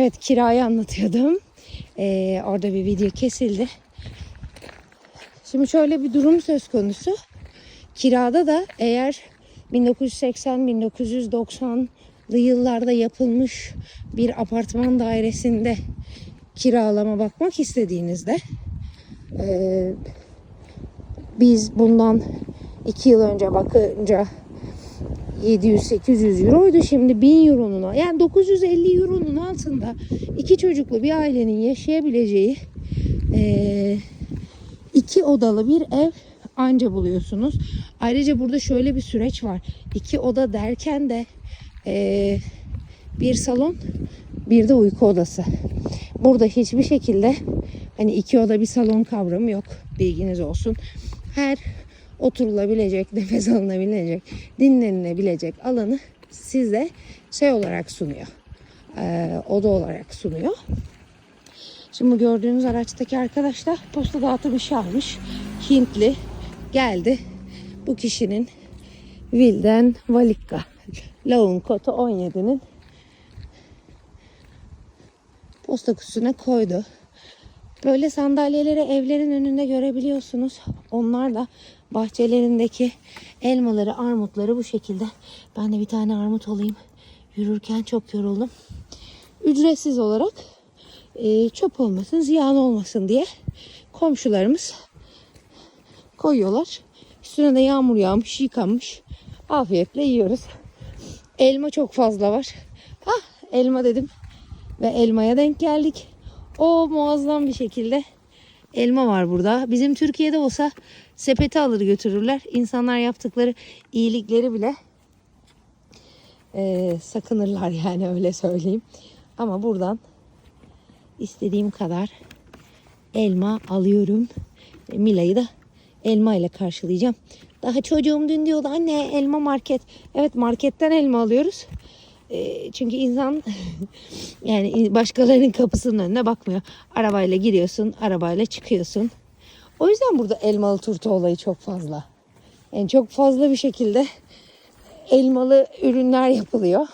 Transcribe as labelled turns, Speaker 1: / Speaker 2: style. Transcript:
Speaker 1: Evet kirayı anlatıyordum. Ee, orada bir video kesildi. Şimdi şöyle bir durum söz konusu. Kirada da eğer 1980-1990'lı yıllarda yapılmış bir apartman dairesinde kiralama bakmak istediğinizde eee, biz bundan 2 yıl önce bakınca 700-800 euroydu. Şimdi 1000 euronun yani 950 euronun altında iki çocuklu bir ailenin yaşayabileceği eee, iki odalı bir ev anca buluyorsunuz. Ayrıca burada şöyle bir süreç var. İki oda derken de eee, bir salon bir de uyku odası. Burada hiçbir şekilde hani iki oda bir salon kavramı yok. Bilginiz olsun. Her oturulabilecek, nefes alınabilecek, dinlenilebilecek alanı size şey olarak sunuyor. Eee, oda olarak sunuyor. Şimdi gördüğünüz araçtaki arkadaş da posta dağıtım işi almış. Hintli geldi. Bu kişinin Vilden Valikka Laun Koto 17'nin posta kutusuna koydu. Böyle sandalyeleri evlerin önünde görebiliyorsunuz. Onlar da bahçelerindeki elmaları, armutları bu şekilde. Ben de bir tane armut olayım. Yürürken çok yoruldum. Ücretsiz olarak e, çöp olmasın, ziyan olmasın diye komşularımız koyuyorlar. Üstüne de yağmur yağmış, yıkanmış. Afiyetle yiyoruz. Elma çok fazla var. Ah elma dedim. Ve elmaya denk geldik. O muazzam bir şekilde elma var burada. Bizim Türkiye'de olsa sepeti alır götürürler. İnsanlar yaptıkları iyilikleri bile e, sakınırlar yani öyle söyleyeyim. Ama buradan istediğim kadar elma alıyorum. E, Mila'yı da elma ile karşılayacağım. Daha çocuğum dün diyordu anne elma market. Evet marketten elma alıyoruz. E, çünkü insan yani başkalarının kapısının önüne bakmıyor. Arabayla giriyorsun, arabayla çıkıyorsun. O yüzden burada elmalı turta olayı çok fazla. Yani çok fazla bir şekilde elmalı ürünler yapılıyor.